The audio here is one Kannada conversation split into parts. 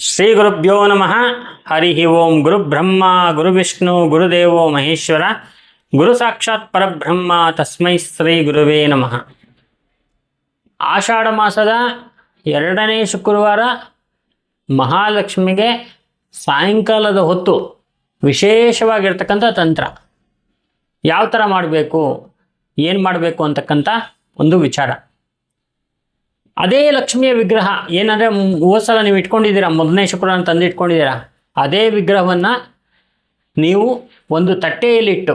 ಶ್ರೀ ಗುರುಭ್ಯೋ ನಮಃ. ಹರಿ ಓಂ ಗುರು ಬ್ರಹ್ಮ, ಗುರು ವಿಷ್ಣು ಗುರುದೇವೋ ಮಹೇಶ್ವರ. ಗುರು ಸಾಕ್ಷಾತ್ ಪರಬ್ರಹ್ಮ, ತಸ್ಮೈ ಶ್ರೀ ಗುರುವೇ ನಮಃ. ಆಷಾಢ ಮಾಸದ ಎರಡನೇ ಶುಕ್ರವಾರ ಮಹಾಲಕ್ಷ್ಮಿಗೆ ಸಾಯಂಕಾಲದ ಹೊತ್ತು ವಿಶೇಷವಾಗಿರ್ತಕ್ಕಂಥ ತಂತ್ರ. ಯಾವ ಥರ ಮಾಡಬೇಕು, ಏನು ಮಾಡಬೇಕು ಅಂತಕ್ಕಂಥ ಒಂದು ವಿಚಾರ. ಅದೇ ಲಕ್ಷ್ಮಿಯ ವಿಗ್ರಹ, ಏನಂದರೆ ಹೋದ ಸಲ ನೀವು ಇಟ್ಕೊಂಡಿದ್ದೀರಾ, ಮೊದಲನೇ ಶುಕ್ರನ ತಂದು ಇಟ್ಕೊಂಡಿದ್ದೀರಾ ಅದೇ ವಿಗ್ರಹವನ್ನು ನೀವು ಒಂದು ತಟ್ಟೆಯಲ್ಲಿಟ್ಟು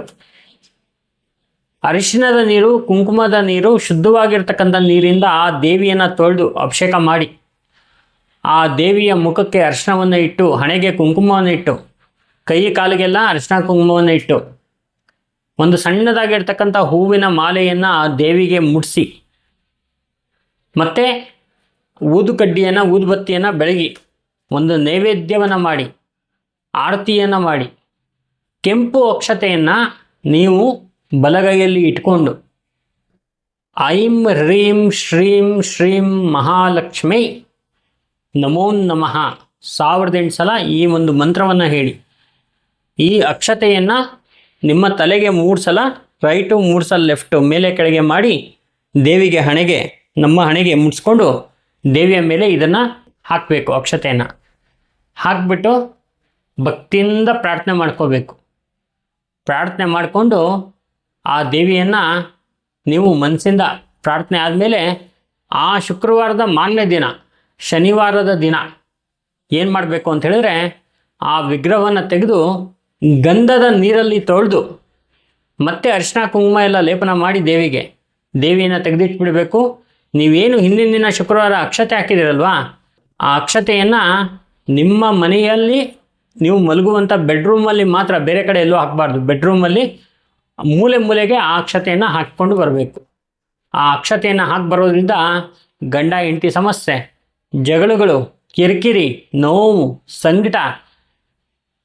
ಅರಿಶಿಣದ ನೀರು, ಕುಂಕುಮದ ನೀರು, ಶುದ್ಧವಾಗಿರ್ತಕ್ಕಂಥ ನೀರಿಂದ ಆ ದೇವಿಯನ್ನು ತೊಳೆದು ಅಭಿಷೇಕ ಮಾಡಿ. ಆ ದೇವಿಯ ಮುಖಕ್ಕೆ ಅರಿಶಿಣವನ್ನು ಇಟ್ಟು, ಹಣೆಗೆ ಕುಂಕುಮವನ್ನು ಇಟ್ಟು, ಕೈ ಕಾಲಿಗೆಲ್ಲ ಅರಿಶಿಣ ಕುಂಕುಮವನ್ನು ಇಟ್ಟು, ಒಂದು ಸಣ್ಣದಾಗಿರ್ತಕ್ಕಂಥ ಹೂವಿನ ಮಾಲೆಯನ್ನು ಆ ದೇವಿಗೆ ಮುಡಿಸಿ ಮತ್ತು ಊದುಕಡ್ಡಿಯನ್ನು ಊದುಬತ್ತಿಯನ್ನು ಬೆಳಗಿ ಒಂದು ನೈವೇದ್ಯವನ್ನು ಮಾಡಿ, ಆರತಿಯನ್ನು ಮಾಡಿ, ಕೆಂಪು ಅಕ್ಷತೆಯನ್ನು ನೀವು ಬಲಗೈಯಲ್ಲಿ ಇಟ್ಕೊಂಡು ಐಂ ಹ್ರೀಂ ಶ್ರೀಂ ಶ್ರೀಂ ಮಹಾಲಕ್ಷ್ಮಿ ನಮೋ ನಮಃ ಸಾವಿರದ ಎಂಟು ಸಲ ಈ ಒಂದು ಮಂತ್ರವನ್ನು ಹೇಳಿ. ಈ ಅಕ್ಷತೆಯನ್ನು ನಿಮ್ಮ ತಲೆಗೆ ಮೂರು ಸಲ, ರೈಟು ಮೂರು ಸಲ, ಲೆಫ್ಟು ಮೇಲೆ ಕೆಳಗೆ ಮಾಡಿ ದೇವಿಗೆ ಹಣೆಗೆ ನಮ್ಮ ಹಣೆಗೆ ಮುಟ್ಸ್ಕೊಂಡು ದೇವಿಯ ಮೇಲೆ ಇದನ್ನು ಹಾಕಬೇಕು, ಅಕ್ಷತೆಯನ್ನು. ಹಾಕಿಬಿಟ್ಟು ಭಕ್ತಿಯಿಂದ ಪ್ರಾರ್ಥನೆ ಮಾಡ್ಕೋಬೇಕು. ಪ್ರಾರ್ಥನೆ ಮಾಡಿಕೊಂಡು ಆ ದೇವಿಯನ್ನು ನೀವು ಮನಸ್ಸಿಂದ ಪ್ರಾರ್ಥನೆ ಆದಮೇಲೆ ಆ ಶುಕ್ರವಾರದ ಮಾನ್ಯ ದಿನ, ಶನಿವಾರದ ದಿನ ಏನು ಮಾಡಬೇಕು ಅಂತ ಹೇಳಿದ್ರೆ ಆ ವಿಗ್ರಹವನ್ನು ತೆಗೆದು ಗಂಧದ ನೀರಲ್ಲಿ ತೊಳೆದು ಮತ್ತೆ ಅರಿಶಿನ, ಕುಂಕುಮ ಎಲ್ಲ ಲೇಪನ ಮಾಡಿ ದೇವಿಗೆ. ದೇವಿಯನ್ನು ತೆಗೆದಿಟ್ಬಿಡಬೇಕು. ನೀವೇನು ಹಿಂದಿನ ದಿನ ಶುಕ್ರವಾರ ಅಕ್ಷತೆ ಹಾಕಿದಿರಲ್ವಾ ಆ ಅಕ್ಷತೆಯನ್ನು ನಿಮ್ಮ ಮನೆಯಲ್ಲಿ ನೀವು ಮಲಗುವಂಥ ಬೆಡ್ರೂಮಲ್ಲಿ ಮಾತ್ರ ಬೇರೆ ಕಡೆ ಎಲ್ಲೂ ಹಾಕಬಾರ್ದು. ಬೆಡ್ರೂಮಲ್ಲಿ ಮೂಲೆ ಮೂಲೆಗೆ ಆ ಅಕ್ಷತೆಯನ್ನು ಹಾಕಿಕೊಂಡು ಬರಬೇಕು. ಆ ಅಕ್ಷತೆಯನ್ನು ಹಾಕಿ ಬರೋದ್ರಿಂದ ಗಂಡ, ಹೆಂಡತಿ ಸಮಸ್ಯೆ, ಜಗಳಗಳು, ಕಿರಿಕಿರಿ, ನೋವು, ಸಂಕಟ,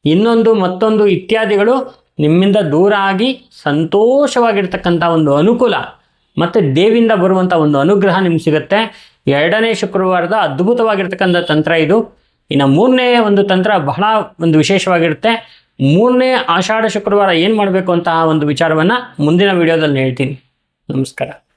ಇನ್ನೊಂದು ಮತ್ತೊಂದು ಇತ್ಯಾದಿಗಳು ನಿಮ್ಮಿಂದ ದೂರ ಆಗಿ ಸಂತೋಷವಾಗಿರ್ತಕ್ಕಂಥ ಒಂದು ಅನುಕೂಲ. ಮತ್ತು ದೇವಿಂದ ಬರುವಂಥ ಒಂದು ಅನುಗ್ರಹ ನಿಮ್ಗೆ ಸಿಗುತ್ತೆ. ಎರಡನೇ ಶುಕ್ರವಾರದ ಅದ್ಭುತವಾಗಿರ್ತಕ್ಕಂಥ ತಂತ್ರ ಇದು. ಇನ್ನು ಮೂರನೇ ಒಂದು ತಂತ್ರ ಬಹಳ ಒಂದು ವಿಶೇಷವಾಗಿರುತ್ತೆ. ಮೂರನೇ ಆಷಾಢ ಶುಕ್ರವಾರ ಏನು ಮಾಡಬೇಕು ಅಂತ ಒಂದು ವಿಚಾರವನ್ನು ಮುಂದಿನ ವಿಡಿಯೋದಲ್ಲಿ ಹೇಳ್ತೀನಿ. ನಮಸ್ಕಾರ.